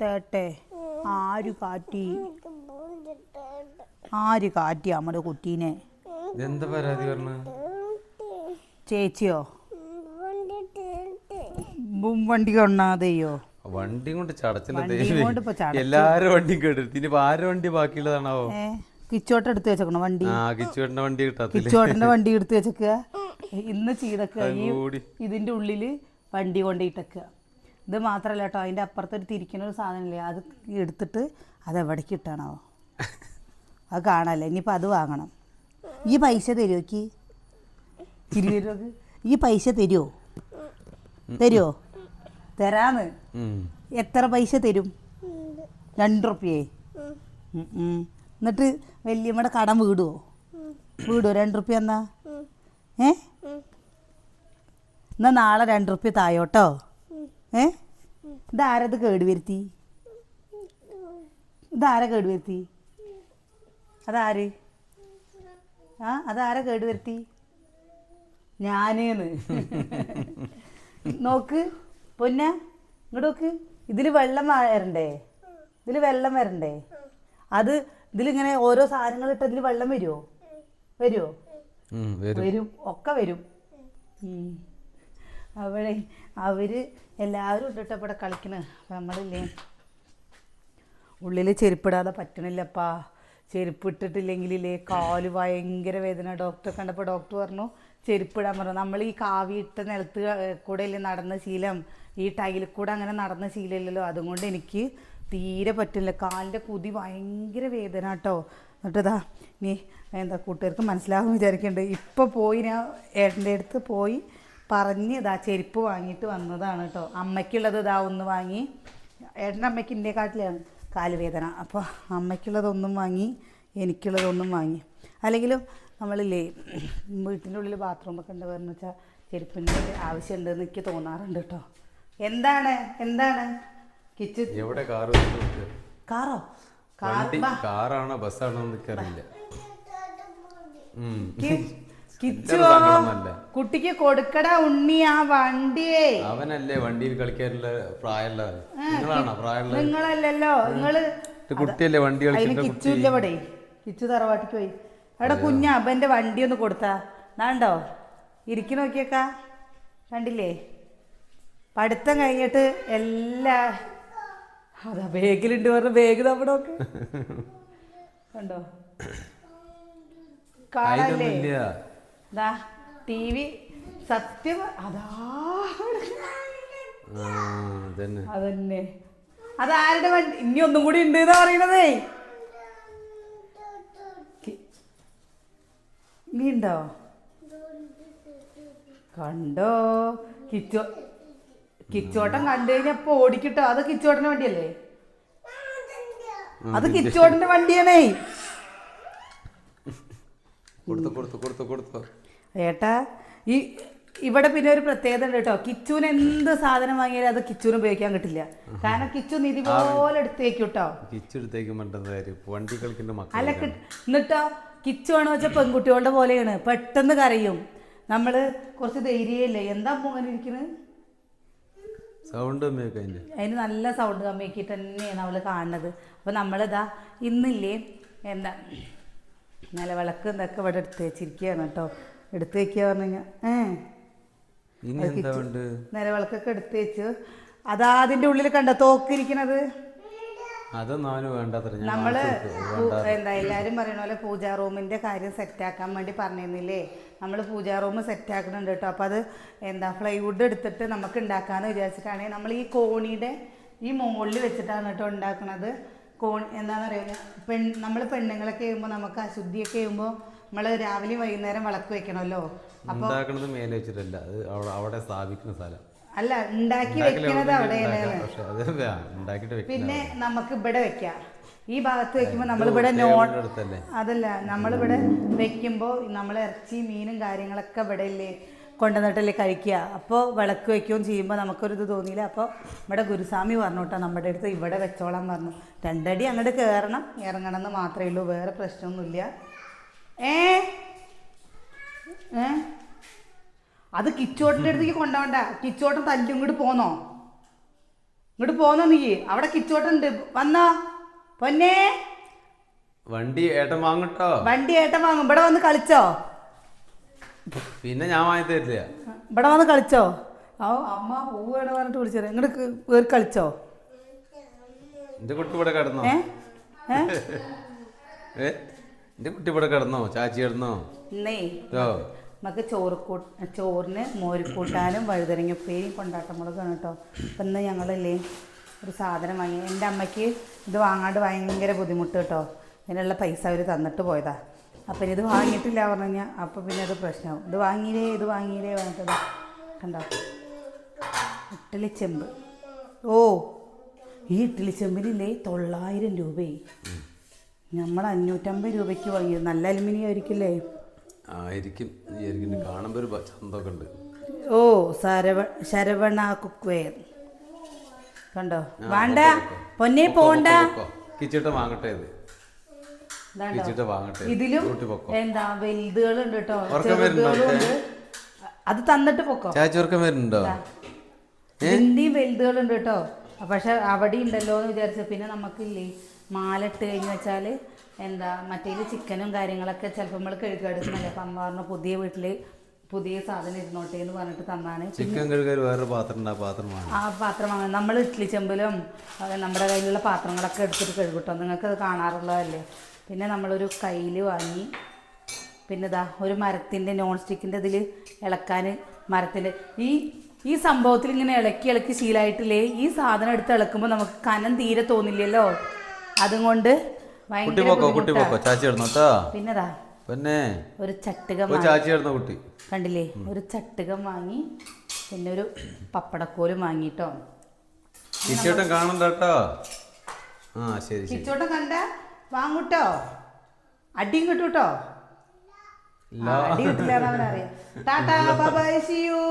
തേട്ടെ ആര് കാറ്റി ആര് കാറ്റി നമ്മുടെ കുട്ടീനെ? ഇതെന്താ പരാതി പറഞ്ഞ? ചേച്ചിയോ? ബും വണ്ടി കൊണ്ടാതെയോ? വണ്ടി കൊണ്ട് ചടച്ചില്ല. എല്ലാരും വണ്ടിയും കേട്ടിട്ട്. ആരുടെ വണ്ടി ബാക്കിയുള്ളതാണാവോ? കിച്ചോട്ട് എടുത്ത് വെച്ചേക്കണോ വണ്ടി? കിച്ചോട്ടിന്റെ വണ്ടി കിച്ചോട്ടന്റെ വണ്ടി എടുത്ത് വെച്ചേക്കുക ഇന്ന് ചെയ്തൊക്കെ. ഇതിന്റെ ഉള്ളിൽ വണ്ടി കൊണ്ടിട്ടേക്കുക ഇത് മാത്രല്ല കേട്ടോ അതിന്റെ അപ്പുറത്ത് ഒരു തിരിക്കുന്ന ഒരു സാധനമില്ലേ അത് എടുത്തിട്ട് അത് എവിടേക്ക് ഇട്ടാണോ അത് കാണാല്ലേ ഇനിയിപ്പോൾ അത് വാങ്ങണം. ഈ പൈസ തരുമോക്ക് തിരുവരുമോക്ക് ഈ പൈസ തരുമോ തരുമോ. തരാന്ന് എത്ര പൈസ തരും? രണ്ട് റുപ്യേ. എന്നിട്ട് വല്യമ്മയുടെ കടം വീടുവോ? വീടുവോ? രണ്ട് റുപ്യ എന്നാ? ഏ? എന്നാ നാളെ രണ്ട് റുപ്യ തായോട്ടോ? ഏ? ഇതാരത് കേട് വരുത്തി? ഇതാര കേട് വരുത്തി? അതാര്? ആ അതാര കേട് വരുത്തി? ഞാനേന്ന്. നോക്ക് പൊന്ന ഇങ്ങോട്ട് നോക്ക്. ഇതിൽ വെള്ളം വരണ്ടേ? ഇതിൽ വെള്ളം വരണ്ടേ? അത് ഇതിലിങ്ങനെ ഓരോ സാധനങ്ങൾ ഇട്ട് ഇതിൽ വെള്ളം വരുമോ വരുമോ വരും. ഒക്കെ വരും. അവിടെ അവർ എല്ലാവരും ഇട്ടിട്ട് ഇവിടെ കളിക്കണ. അപ്പം നമ്മളില്ലേ? ഉള്ളിൽ ചെരുപ്പിടാതെ പറ്റണില്ലപ്പാ. ചെരുപ്പ് ഇട്ടിട്ടില്ലെങ്കിലേ കാൽ ഭയങ്കര വേദന. ഡോക്ടറെ കണ്ടപ്പോൾ ഡോക്ടർ പറഞ്ഞു ചെരുപ്പിടാൻ പറഞ്ഞു. നമ്മൾ ഈ കാവിയിട്ട നിലത്ത് കൂടെ അല്ലേ നടന്ന ശീലം? ഈ ടൈലിൽ കൂടെ അങ്ങനെ നടന്ന ശീലമില്ലല്ലോ അതുകൊണ്ട് എനിക്ക് തീരെ പറ്റില്ല കാലിന്റെ കുതി ഭയങ്കര വേദന കേട്ടോ എന്നിട്ടതാ നീ എന്താ കൂട്ടുകാർക്ക് മനസ്സിലാകും വിചാരിക്കുന്നുണ്ട് ഇപ്പോൾ പോയി ഞാൻ ഏട്ടന്റെ അടുത്ത് പോയി പറഞ്ഞ് ഇതാ ചെരുപ്പ് വാങ്ങിയിട്ട് വന്നതാണ് കേട്ടോ അമ്മയ്ക്കുള്ളത് ഇതാ ഒന്ന് വാങ്ങി. ഏട്ടന്റെ അമ്മയ്ക്ക് എന്റെ കാട്ടിലാണ് കാലുവേദന. അപ്പോൾ അമ്മയ്ക്കുള്ളതൊന്നും വാങ്ങി എനിക്കുള്ളതൊന്നും വാങ്ങി. അല്ലെങ്കിലും നമ്മളില്ലേ വീട്ടിന്റെ ഉള്ളിൽ ബാത്റൂമൊക്കെ ഉണ്ട് പറഞ്ഞു വെച്ചാൽ ചെരുപ്പിന്റെ ആവശ്യമുണ്ടെന്ന് എനിക്ക് തോന്നാറുണ്ട് കേട്ടോ എന്താണ്? എന്താണ്? കിച്ചു എവിടെ കാറ് കാറോ? കാറാണോ ബസ്സാണോ. കി- കിച്ചു. കുട്ടിക്ക് കൊടുക്കട ഉണ്ണി ആ വണ്ടിയെ. അവനല്ലേ വണ്ടിയിൽ കളിക്കാനുള്ള പ്രായമുള്ള നിങ്ങളാണോ പ്രായമുള്ള നിങ്ങളല്ലല്ലോ നിങ്ങൾ കുട്ടിയല്ലേ വണ്ടി കളിക്കുന്നേ കിച്ചു ഇല്ല ഇവിടെ? കിച്ചു തറവാട്ടിക്ക് പോയി. അവിടെ കുഞ്ഞ അബന്റെ വണ്ടി ഒന്ന് കൊടുത്താ. നാണ്ടോ ഇരിക്കു നോക്കിയേക്കാ. കണ്ടില്ലേ? പഠിത്തം കഴിഞ്ഞിട്ട് എല്ലാ അതാ ബാഗിലുണ്ട് പറഞ്ഞ ബാഗ് നമ്മുടെ ഒക്കെ കണ്ടോ കാണല്ലേ ദാ ടി വി സത്യം അതാ അതന്നെ. അതന്നെ. അതാരുടെ വണ്ടി? ഇനി ഒന്നും കൂടി ഉണ്ട് എന്ന് പറയണതേ ഇനി ഉണ്ടോ? കണ്ടോ? കിച്ചോ കിച്ചോട്ടം കണ്ടു കഴിഞ്ഞപ്പോ ഓടിക്കിട്ടോ? അത് കിച്ചോട്ടന്റെ വണ്ടിയല്ലേ? അത് കിച്ചോട്ടന്റെ വണ്ടിയാണേ. കൊടുത്തു കൊടുത്തു കൊടുത്തു കൊടുത്തു. ഏട്ടാ ഈ ഇവിടെ പിന്നെ ഒരു പ്രത്യേകത ഉണ്ട് കേട്ടോ. കിച്ചുവിന് എന്ത് സാധനം വാങ്ങിയാലും അത് കിച്ചുവിന് ഉപയോഗിക്കാൻ കിട്ടില്ല. കാരണം കിച്ചു നിധി പോലെ എടുത്തേക്കും കേട്ടോ. വണ്ടി കളിക്കുന്ന അല്ല കി- എന്നിട്ടോ കിച്ചു ആണോ വെച്ചാൽ പെൺകുട്ടികളുടെ പോലെയാണ്. പെട്ടെന്ന് കരയും. നമ്മൾ കുറച്ച് ധൈര്യമില്ലേ? എന്താ പോകാനിരിക്കുന്നത് ഇരിക്കുന്നത് സൗണ്ട് അമ്മയൊക്കെ അതിന് നല്ല സൗണ്ട് കമ്മിയാക്കിയിട്ട് തന്നെയാണ് അവൾ കാണുന്നത്. അപ്പോൾ നമ്മളിതാ ഇന്നില്ലേ എന്താ നിലവിളക്ക് ഇതൊക്കെ ഇവിടെ എടുത്ത് വെച്ചിരിക്കുകയാണ് കേട്ടോ. എടുത്ത് വെക്കുക പറഞ്ഞു നിലവിളക്കൊക്കെ എടുത്ത് വെച്ചു. അതാ അതിന്റെ ഉള്ളിൽ കണ്ട തോക്കിരിക്കണത്? നമ്മൾ എന്താ എല്ലാരും പറയണ പോലെ പൂജാ റൂമിന്റെ കാര്യം സെറ്റാക്കാൻ വേണ്ടി പറഞ്ഞിരുന്നില്ലേ? നമ്മൾ പൂജാ റൂം സെറ്റാക്കുന്നുണ്ട് കേട്ടോ. അപ്പോൾ അത് എന്താ ഫ്ലൈവുഡ് എടുത്തിട്ട് നമുക്ക് ഉണ്ടാക്കാന്ന് വിചാരിച്ചിട്ടാണ്. നമ്മൾ ഈ കോണിയുടെ ഈ മുകളിൽ വെച്ചിട്ടാണ് കേട്ടോ ഉണ്ടാക്കുന്നത് കോൺ എന്താണെന്ന് പറയുക പെൺ നമ്മൾ പെണ്ണുങ്ങളൊക്കെ ചെയ്യുമ്പോൾ നമുക്ക് അശുദ്ധിയൊക്കെ ചെയ്യുമ്പോൾ നമ്മൾ രാവിലെ വൈകുന്നേരം വിളക്ക് വെക്കണല്ലോ ഉണ്ടാക്കണത് മേലെ വെച്ചിട്ടല്ല. അത് അവിടെ അവിടെ സ്ഥാപിക്കുന്ന സ്ഥലം. അല്ല ഉണ്ടാക്കി വെക്കണത് വെക്കുന്ന പിന്നെ നമുക്ക് ഇവിടെ വെക്കാം. ഈ ഭാഗത്ത് വെക്കുമ്പോൾ നമ്മളിവിടെ നോൺ അതല്ല നമ്മളിവിടെ വെക്കുമ്പോൾ നമ്മൾ ഇറച്ചി മീനും കാര്യങ്ങളൊക്കെ ഇവിടെ ഇല്ലേ കൊണ്ടുവന്നിട്ടല്ലേ കഴിക്കുക. അപ്പോൾ വിളക്ക് വെക്കുകയും ചെയ്യുമ്പോൾ നമുക്കൊരിത് തോന്നിയില്ല. അപ്പോൾ ഇവിടെ ഗുരുസ്വാമി പറഞ്ഞു കേട്ടോ നമ്മുടെ അടുത്ത് ഇവിടെ വെച്ചോളാൻ പറഞ്ഞു. രണ്ടടി അങ്ങോട്ട് കയറണം ഇറങ്ങണം എന്ന് മാത്രമേ ഉള്ളൂ. വേറെ പ്രശ്നമൊന്നുമില്ല. ഏ? ഏ? അത് കിച്ചോട്ടിന്റെ അടുത്തേക്ക് കൊണ്ടുപോണ്ട കിച്ചോട്ടൻ തല്ലും. ഇങ്ങോട്ട് പോന്നോ? ഇങ്ങോട്ട് പോന്നോ നീ? അവിടെ കിച്ചോട്ടുണ്ട്. വന്നോ. പൊന്നേ. വണ്ടി ഏട്ടൻ വാങ്ങട്ടോ. വണ്ടി ഏട്ടൻ വാങ്ങും. ഇവിടെ വന്ന് കളിച്ചോ? പിന്നെ ഞാൻ വാങ്ങി തരില്ല. ഇവിടെ വന്ന് കളിച്ചോ? ആ അമ്മ പോവുകയാണ് പറഞ്ഞിട്ട് വിളിച്ചത്. ഇങ്ങോട്ട് കയറി കളിച്ചോ? എന്റെ കുട്ടി ഇവിടെ കിടന്നോ? ഏ? ഏ? എന്റെ കുട്ടി ഇവിടെ കിടന്നോ? ചാച്ചി കിടന്നോ? ഇന്നേ നമുക്ക് ചോറ് കൂട്ടാനും ചോറിന് മോരിക്കൂട്ടാനും കൊണ്ടാട്ട മുളകാണ് കേട്ടോ. അപ്പം ഇന്ന് ഞങ്ങളല്ലേ ഒരു സാധനം വാങ്ങി. എന്റെ അമ്മയ്ക്ക് ഇത് വാങ്ങാണ്ട് ഭയങ്കര ബുദ്ധിമുട്ട് കേട്ടോ. ഇതിനുള്ള പൈസ അവർ തന്നിട്ട് പോയതാ. അപ്പം ഇനി ഇത് വാങ്ങിയിട്ടില്ല പറഞ്ഞു കഴിഞ്ഞാൽ അപ്പോൾ പിന്നെ അത് പ്രശ്നമാവും. ഇത് വാങ്ങിയില്ലേ ഇത് വാങ്ങിയില്ലേ പറഞ്ഞിട്ടത് കണ്ടോ? ഇട്ടലി ചെമ്പ്. ഓ ഈ ഇട്ടലി ചെമ്പിനില്ലേ തൊള്ളായിരം രൂപയെ നമ്മൾ അഞ്ഞൂറ്റമ്പത് രൂപയ്ക്ക് വാങ്ങിയത്. നല്ല അലുമിനിയം ആയിരിക്കില്ലേ ആയിരിക്കും. കാണുമ്പോൾ കാണുമ്പോ ഒരു ചന്തൊക്കെ ഉണ്ട് ഓ സരവ ശരവണ കുക്ക്വെയർ കണ്ടോ? വേണ്ട. പൊന്നെ പോണ്ട. കിച്ചിട്ട് വാങ്ങട്ടെ ഇത്. ഇതിലും എന്താ വലുതുകളുണ്ട് കേട്ടോ ചെറുതുകളുണ്ട്. അത് തന്നിട്ട് പൊക്കോ. ചാച്ചി ഉറക്കം വരുന്നുണ്ടോ? ഇതിന്റെയും വലുതുകളുണ്ട് കേട്ടോ പക്ഷെ അവിടെ ഉണ്ടല്ലോ എന്ന് വിചാരിച്ച പിന്നെ നമുക്കില്ലേ? മാല ഇട്ട് കഴിഞ്ഞ് വെച്ചാൽ എന്താ മറ്റേ ചിക്കനും കാര്യങ്ങളൊക്കെ ചിലപ്പോൾ നമ്മൾ കഴുകെടുക്കുന്നില്ല അപ്പം അമ്മ പറഞ്ഞു പുതിയ വീട്ടിൽ പുതിയ സാധനം ഇരുന്നോട്ടെ എന്ന് പറഞ്ഞിട്ട് തന്നാണ്. ചിക്കൻ കഴുകാൻ വേറെ പാത്രം പാത്രമാണ് ആ പാത്രമാണ് നമ്മൾ ഇഡ്ഡലി ചെമ്പിലും നമ്മുടെ കയ്യിലുള്ള പാത്രങ്ങളൊക്കെ എടുത്തിട്ട് കഴുകട്ടോ? നിങ്ങൾക്ക് അത് കാണാറുള്ളതല്ലേ? പിന്നെ നമ്മളൊരു കയ്യിൽ വാങ്ങി പിന്നെ ഇതാ ഒരു മരത്തിന്റെ നോൺ സ്റ്റിക്കിന്റെ ഇതിൽ ഇളക്കാൻ മരത്തിന്റെ ഈ ഈ സംഭവത്തിൽ ഇങ്ങനെ ഇളക്കി ഇളക്കി ശീലമായിട്ടില്ലേ ഈ സാധനം എടുത്ത് ഇളക്കുമ്പോൾ നമുക്ക് കനം തീരെ തോന്നില്ലല്ലോ? അതുകൊണ്ട് കുട്ടി പോക്കോ കുട്ടി പോക്കോ? ചാച്ചി കിടന്നോ കേട്ടോ പിന്നെതാ പിന്നെ? ഒരു ചട്ടുകം ചാച്ചി ഇടുന്ന കുട്ടി. കണ്ടില്ലേ? ഒരു ചട്ടുകം വാങ്ങി പിന്നെ ഒരു പപ്പടക്കോലും വാങ്ങിട്ടോ. കിച്ചേട്ടൻ കാണണ്ട കേട്ടോ ആ ശരി ശരി. കണ്ട? വാങ്ങൂട്ടോ? അടിയും കിട്ടൂട്ടോ? ഇല്ല. ആ, അടി കിട്ടില്ല എന്നവനറിയാം ടാറ്റാ ബൈ സി യു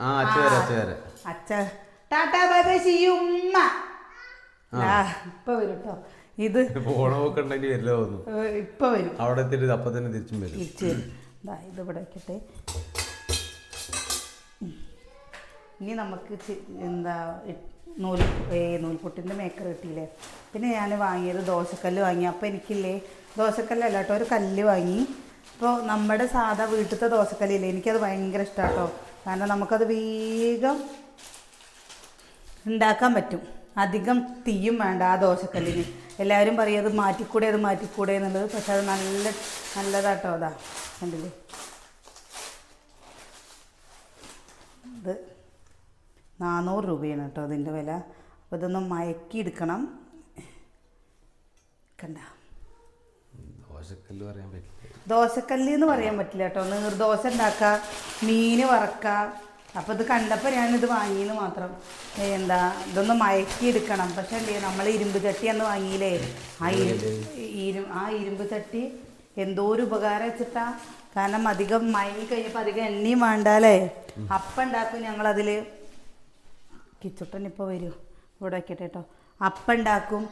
ആ അച്ഛ വരാം അച്ഛ വരാം. അച്ഛ Tata bye bye see you ഉമ്മ. ഇപ്പൊ വരും കേട്ടോ ഇത് പോണ പോക്ക് ഉണ്ടെങ്കിൽ വരില്ല തോന്നുന്നു. ഇപ്പൊ വരും. അവിടെ എത്തിയിട്ട് അപ്പൊ തന്നെ തിരിച്ചും വരും. ദാ ഇത് ഇവിടെ വെക്കട്ടെ. ഇനി നമുക്ക് എന്താ നൂൽ ഏ മേക്കർ കിട്ടിയില്ലേ? പിന്നെ ഞാൻ വാങ്ങിയത് ദോശക്കല്ല് വാങ്ങി. അപ്പോൾ എനിക്കില്ലേ ദോശക്കല്ലല്ല കേട്ടോ ഒരു കല്ല് വാങ്ങി. അപ്പോൾ നമ്മുടെ സാധാ വീട്ടിലത്തെ ദോശക്കല്ലില്ലേ എനിക്കത് ഭയങ്കര ഇഷ്ടമാണ് കേട്ടോ കാരണം നമുക്കത് വേഗം ഉണ്ടാക്കാൻ പറ്റും. അധികം തീയും വേണ്ട ആ ദോശക്കല്ലിന്. എല്ലാവരും പറയും അത് മാറ്റിക്കൂടെ അത് മാറ്റിക്കൂടെ എന്നുള്ളത്. പക്ഷെ അത് നല്ല നല്ലതാട്ടോ അതാ കണ്ടില്ലേ? ഇത് നാനൂറ് രൂപയാണ് കേട്ടോ അതിന്റെ വില. അപ്പോൾ ഇതൊന്ന് മയക്കി എടുക്കണം കണ്ട. ദോശക്കല്ല് പറയാൻ പറ്റില്ല. ദോശക്കല്ല് എന്ന് പറയാൻ പറ്റില്ല കേട്ടോ. നീർദോശ ഉണ്ടാക്കുക മീൻ വറക്കുക അപ്പോൾ ഇത് കണ്ടപ്പോൾ ഞാനിത് വാങ്ങിയെന്ന് മാത്രം. എന്താ ഇതൊന്ന് മയക്കിയെടുക്കണം. പക്ഷേ അല്ലേ നമ്മൾ ഇരുമ്പ് ചട്ടി അന്ന് വാങ്ങിയില്ലേ? ആ ഇരുമ്പ് ഇരു ആ ഇരുമ്പ് ചട്ടി എന്തോ ഒരു ഉപകാരം വെച്ചിട്ടാ. കാരണം അധികം മയങ്ങി കഴിഞ്ഞപ്പോൾ അധികം എണ്ണയും വേണ്ടാലേ അപ്പം ഉണ്ടാക്കും ഞങ്ങളതിൽ കിച്ചുട്ടൻ ഇപ്പോൾ വരും. ഇവിടെ വയ്ക്കട്ടെ കേട്ടോ അപ്പം ഉണ്ടാക്കും.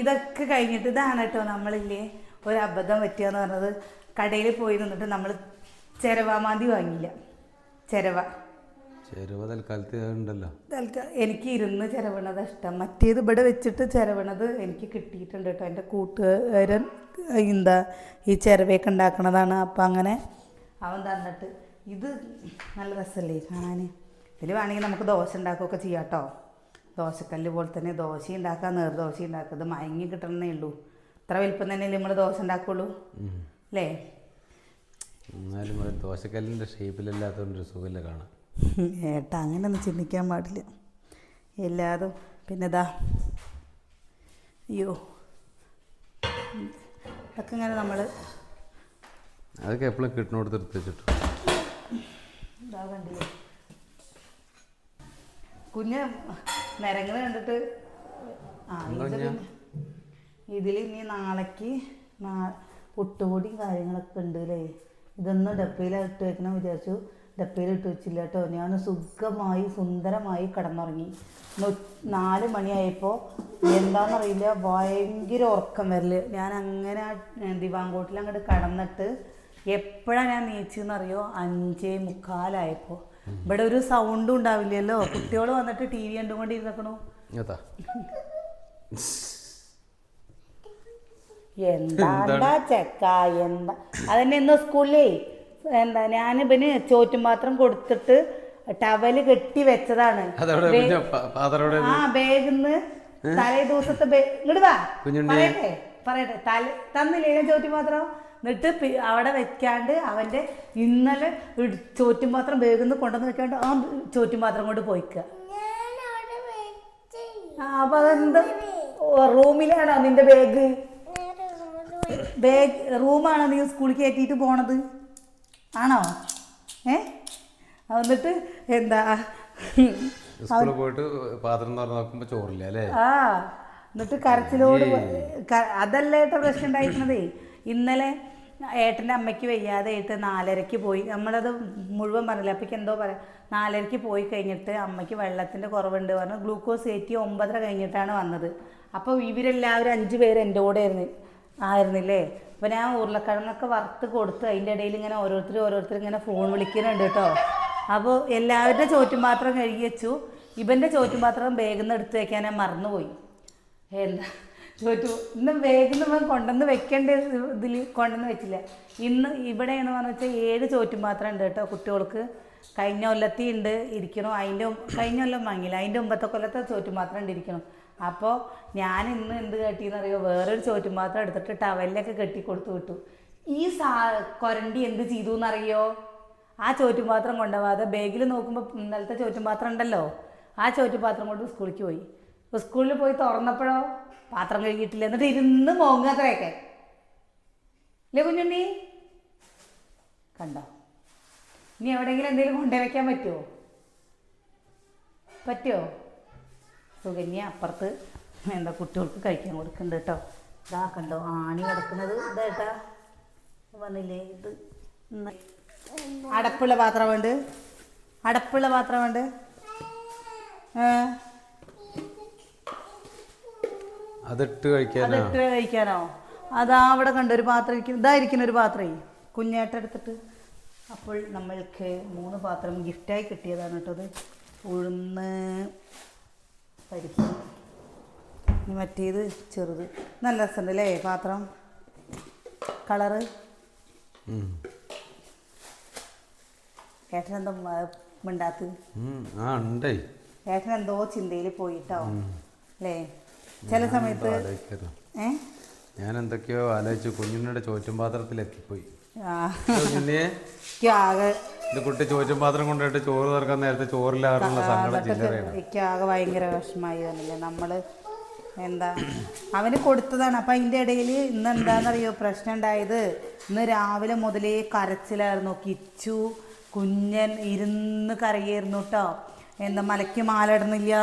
ഇതൊക്കെ കഴിഞ്ഞിട്ട് ഇതാണ് കേട്ടോ നമ്മളില്ലേ? ഒരു അബദ്ധം പറ്റിയെന്ന് പറഞ്ഞത്. കടയിൽ പോയി നിന്നിട്ട് നമ്മൾ ചിരവാമാതി വാങ്ങിയില്ല. ചിരവ. ചേരുവ തൽക്കാലത്ത് ഉണ്ടല്ലോ. എനിക്ക് ഇരുന്ന് ചിരവണത് ഇഷ്ടം. മറ്റേത് ഇവിടെ വെച്ചിട്ട് ചിരവണത് എനിക്ക് കിട്ടിയിട്ടുണ്ട് കേട്ടോ. എന്റെ കൂട്ടുകാരൻ എന്താ ഈ ചിരവയൊക്കെ ഉണ്ടാക്കണതാണ്. അപ്പം അങ്ങനെ അവൻ തന്നിട്ട് ഇത് നല്ല രസമല്ലേ കാണാൻ ഇതിൽ വേണമെങ്കിൽ നമുക്ക് ദോശ ഉണ്ടാക്കുകയൊക്കെ ചെയ്യാം കേട്ടോ. ദോശക്കല്ല് പോലെ തന്നെ ദോശ ഉണ്ടാക്കാം. നേർദോശ ഉണ്ടാക്കുക ഇത് മയങ്ങി കിട്ടണമെന്നേ ഉള്ളൂ. ഇത്ര വലിപ്പം തന്നെ നമ്മൾ ദോശ ഉണ്ടാക്കുള്ളൂ. അല്ലേ? എന്നാലും ദോശക്കല്ലിന്റെ ഷേപ്പിലല്ലാത്തതുകൊണ്ട് സുഖമില്ല കാണാൻ. ഏട്ടാ അങ്ങനെയൊന്നും ചിന്തിക്കാൻ പാടില്ല. എല്ലാതും പിന്നെ ഇതാ അയ്യോ. അതൊക്കെ ഇങ്ങനെ നമ്മൾ അതൊക്കെ എപ്പോഴും കിട്ടണോട് എടുത്ത് വെച്ചിട്ടു. ഇതാ കണ്ടില്ലേ? കുഞ്ഞ് നിരങ്ങൾ കണ്ടിട്ട് ആ ഇത് ഇതിൽ ഇനി നാളേക്ക് നാ പുട്ടുപൊടിയും കാര്യങ്ങളൊക്കെ ഉണ്ട് അല്ലേ ഇതൊന്നും ഡപ്പയിലിട്ട് വെക്കണം വിചാരിച്ചു. ഡപ്പയിൽ ഇട്ട് വെച്ചില്ല കേട്ടോ. ഞാൻ സുഖമായി സുന്ദരമായി കിടന്നുറങ്ങി. നാല് മണിയായപ്പോൾ എന്താണെന്നറിയില്ല ഭയങ്കര ഉറക്കം വരൽ. ഞാൻ അങ്ങനെ ദിവാങ്കോട്ടിൽ അങ്ങോട്ട് കടന്നിട്ട് എപ്പോഴാണ് ഞാൻ നീച്ചെന്നറിയോ? അഞ്ചേ മുക്കാലായപ്പോൾ ഇവിടെ ഒരു സൗണ്ടും ഉണ്ടാവില്ലല്ലോ. കുട്ടികൾ വന്നിട്ട് ടി വി കണ്ടുകൊണ്ടിരുന്നു എന്താ ചെക്ക? എന്താ? അതന്നെ ഇന്ന് സ്കൂളിലേ. എന്താ ഞാൻ ഇവന് ചോറ്റും പാത്രം കൊടുത്തിട്ട് ടവൽ കെട്ടി വെച്ചതാണ്. പിന്നെ ആ ബാഗിന്ന് തലേ ദിവസത്തെ ബേ- ഇങ്ങട് വാ. പറയട്ടെ പറയട്ടെ. തല തന്നില്ലേ ഞാൻ ചോറ്റും പാത്രം? എന്നിട്ട് അവിടെ വെക്കാണ്ട് അവന്റെ ഇന്നലെ ചോറ്റും പാത്രം ബാഗിന്ന് കൊണ്ടുവന്ന് വെക്കാണ്ട് ആ ചോറ്റും പാത്രം കൊണ്ട് പോയിക്കുക അപ്പൊ അതെന്ത്? ഓ, റൂമിലാണോ നിന്റെ ബാഗ്. ബാഗ് റൂമാണോ നീ സ്കൂളിൽ കയറ്റിയിട്ട് പോണത്? ആണോ? ഏ? എന്നിട്ട് എന്താ? സ്കൂളിൽ പോയിട്ട് പാത്രം തുറന്ന് നോക്കുമ്പോ ചോറില്ല അല്ലേ? ആ എന്നിട്ട് കരച്ചിലോട് അതല്ല ഏട്ട പ്രശ്നം ഉണ്ടായിരിക്കണതേ ഇന്നലെ ഏട്ടന്റെ അമ്മയ്ക്ക് വയ്യാതെ ആയിട്ട് നാലരയ്ക്ക് പോയി. നമ്മളത് മുഴുവൻ പറഞ്ഞില്ല അപ്പയ്ക്ക് എന്തോ പറയാം നാലരയ്ക്ക് പോയി കഴിഞ്ഞിട്ട് അമ്മയ്ക്ക് വെള്ളത്തിന്റെ കുറവുണ്ട് പറഞ്ഞു ഗ്ലൂക്കോസ് കയറ്റി ഒമ്പതര കഴിഞ്ഞിട്ടാണ് വന്നത്. അപ്പോൾ ഇവരെല്ലാവരും അഞ്ച് പേര് എന്റെ കൂടെ ആയിരുന്നു ആയിരുന്നില്ലേ? അപ്പോൾ ഞാൻ ഉരുളക്കിഴങ്ങൊക്കെ വറുത്ത് കൊടുത്ത് അതിന്റെ ഇടയിൽ ഇങ്ങനെ ഓരോരുത്തർ ഓരോരുത്തർ ഇങ്ങനെ ഫോൺ വിളിക്കുന്നുണ്ട് കേട്ടോ അപ്പോൾ എല്ലാവരുടെ ചോറ്റും പാത്രം കഴുകി വെച്ചു. ഇവന്റെ ചോറ്റും പാത്രം വേഗം എടുത്ത് വെക്കാൻ ഞാൻ മറന്നുപോയി. എന്താ? ചോറ്റു ഇന്ന് വേഗം കൊണ്ടുവന്ന് വെക്കേണ്ട ഇതിൽ കൊണ്ടുവന്ന് വെച്ചില്ല. ഇന്ന് ഇവിടെ എന്ന് പറഞ്ഞാൽ വെച്ചാൽ ഏഴ് ചോറ്റും പാത്രം ഉണ്ട് കേട്ടോ കുട്ടികൾക്ക്. കഴിഞ്ഞ കൊല്ലത്തി ഉണ്ട് ഇരിക്കണം അതിന്റെ കഴിഞ്ഞ കൊല്ലം വാങ്ങിയില്ല. അതിന്റെ മുമ്പത്തെ കൊല്ലത്തെ ചോറ്റും പാത്രം ഉണ്ട് ഇരിക്കണം. അപ്പോൾ ഞാൻ ഇന്ന് എന്ത് കെട്ടിയെന്നറിയോ? വേറൊരു ചോറ്റും പാത്രം എടുത്തിട്ട് ടവലിലൊക്കെ കെട്ടി കൊടുത്തു വിട്ടു. ഈ സാ കൊരണ്ടി എന്ത് ചെയ്തു എന്നറിയോ ആ ചോറ്റുപാത്രം കൊണ്ടുപോകാതെ ബാഗിൽ നോക്കുമ്പോൾ ഇന്നലത്തെ ചോറ്റുപാത്രം ഉണ്ടല്ലോ? ആ ചോറ്റുപാത്രം കൊണ്ട് സ്കൂളിലേക്ക് പോയി. സ്കൂളിൽ പോയി തുറന്നപ്പോഴോ? പാത്രം കഴുകിയിട്ടില്ല. എന്നിട്ട് ഇരുന്ന് മോങ്ങാത്രയൊക്കെ അല്ലേ കുഞ്ഞുണ്ണി? കണ്ടോ? ഇനി എവിടെയെങ്കിലും എന്തെങ്കിലും കൊണ്ടുവയ്ക്കാൻ പറ്റുമോ പറ്റുമോ സുകന്യ അപ്പുറത്ത് എന്താ കുട്ടികൾക്ക് കഴിക്കാൻ കൊടുക്കുന്നുണ്ട് കേട്ടോ. ഇതാ കണ്ടോ ആണി കിടക്കുന്നത്. ഇതേട്ടാ വന്നില്ലേ? ഇത് അടപ്പുള്ള പാത്രം വേണ്ട. അടപ്പുള്ള പാത്രം വേണ്ട. അതിട്ട് കഴിക്കാനാ? അതിട്ട് കഴിക്കാനോ? അതാ അവിടെ കണ്ട ഒരു പാത്രം ഇരിക്കും. ഇതായിരിക്കുന്ന ഒരു പാത്രം. കുഞ്ഞേട്ട എടുത്തിട്ട് അപ്പോൾ നമ്മൾക്ക് മൂന്ന് പാത്രം ഗിഫ്റ്റായി കിട്ടിയതാണ് കേട്ടോ അത്. ഉഴുന്ന് പരിപ്പ്. ഇനി മറ്റേത് ചെറുത്. നല്ല രസമുണ്ട് അല്ലേ പാത്രം? കളറ്? ഏട്ടനെന്തോ മിണ്ടാത്ത്? എന്തോ ചിന്തയിൽ പോയിട്ടോ? അല്ലേ? ചില സമയത്ത് ഏ? ഞാൻ എന്തൊക്കെയോ ആലോചിച്ചു കുഞ്ഞുണ്ണിയുടെ ചോറ്റും പാത്രത്തിലെത്തിപ്പോയി. ആകെ ഇത് കുട്ടി ചോറ്റും പാത്രം കൊണ്ടുപോയിട്ട് ചോറ് തീർക്കാൻ നേരത്തെ ചോറില്ലാറുള്ള സങ്കടം ചില്ലറയാണ്. ഭയങ്കര വിഷമായി തന്നില്ലേ? നമ്മൾ എന്താ അവന് കൊടുത്തതാണ്. അപ്പം അതിന്റെ ഇടയിൽ ഇന്ന് എന്താണെന്നറിയോ? പ്രശ്നം ഉണ്ടായത് ഇന്ന് രാവിലെ മുതലേ കരച്ചിലായിരുന്നു. കിച്ചു കുഞ്ഞൻ ഇരുന്ന് കരയായിരുന്നു കേട്ടോ. എന്താ മലയ്ക്ക് മാല ഇടുന്നില്ല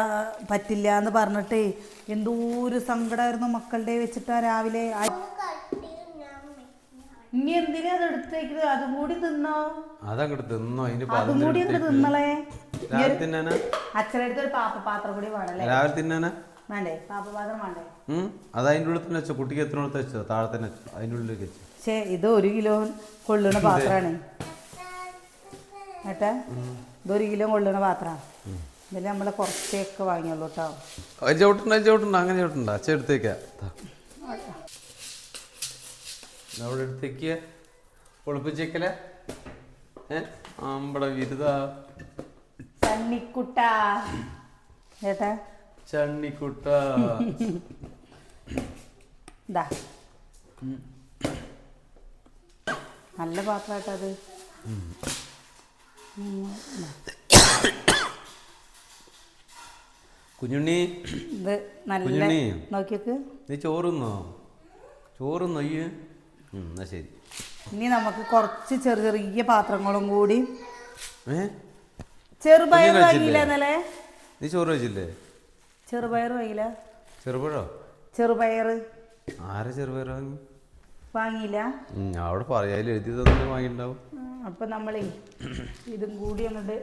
പറ്റില്ല എന്ന് പറഞ്ഞിട്ട് എന്തോ ഒരു സങ്കടമായിരുന്നു മക്കളുടെ വെച്ചിട്ടാ രാവിലെ ആ- കട്ടിയിൽ ഞാൻ വെക്കും. ഇനി എന്തിനാ അത് എടുത്തേക്കുന്നത് അതും കൂടി തിന്നോ. അതങ്ങോട്ട് തിന്നോ. അതും കൂടി അങ്ങട് തിന്നളേ രാവിലെ തിന്നാനാ? അച്ഛനടുത്ത് ഒരു പാപ്പ പാത്രം കൂടി വേണല്ലേ രാവിലെ തിന്നാനാ? വേണ്ടേ? പാപ്പ പാത്രം വേണ്ടേ അത് അതിന്റെ ഉള്ളിൽ തന്നെ വെച്ചോ. കുട്ടിക്ക് എത്ര ഉള്ളത്തെ വെച്ചോ? താഴെ തന്നെ വെച്ചോ. അതിന്റെ ഉള്ളിലേക്ക് വെച്ചോ. പക്ഷേ ഇത് ഒരു കിലോ കൊള്ളുന്ന പാത്രമാണ്. ഏട്ടാ ഇതൊരു കിലോ കൊള്ളുന്ന പാത്രമാണ് ഇതിൽ നമ്മൾ കുറച്ചേക്ക് വാങ്ങിയുള്ളൂ കേട്ടോ. ചവിട്ടുണ്ടോ ചവിട്ടുണ്ട്. അങ്ങനെ ചവിട്ടുണ്ടോ. അച്ഛ എടുത്തേക്കാ. ദാ. അവിടെ എടുത്തേക്ക് ഒളിപ്പിച്ചേക്കല അമ്പടെ വിരുദ ചണ്ണിക്കുട്ട. ഇതാ നല്ല പാത്രം കേട്ടോ അത്. കുഞ്ഞുണ്ണി. ഇത് നല്ല. നോക്കിയൊക്കെ. നീ ചോറുന്നോ ചോറുന്നോ അയ്യ്? ശരി. ഇനി നമുക്ക് കുറച്ച് ചെറിയ ചെറിയ പാത്രങ്ങളും കൂടി. ചെറുപയർ വാങ്ങിയില്ല? ഇന്നലെ? നീ ചോറ് വെച്ചില്ലേ ചെറുപയർ വാങ്ങിയില്ല. ചെറുപഴോ? ചെറുപയർ. ആരെ ചെറുപയർ വാങ്ങി? വാങ്ങിയില്ല. അവിടെ പറയാലും എഴുതി തന്നെ വാങ്ങിയിട്ടുണ്ടാവും. അപ്പം നമ്മളേ ഇതും കൂടി അങ്ങോട്ട്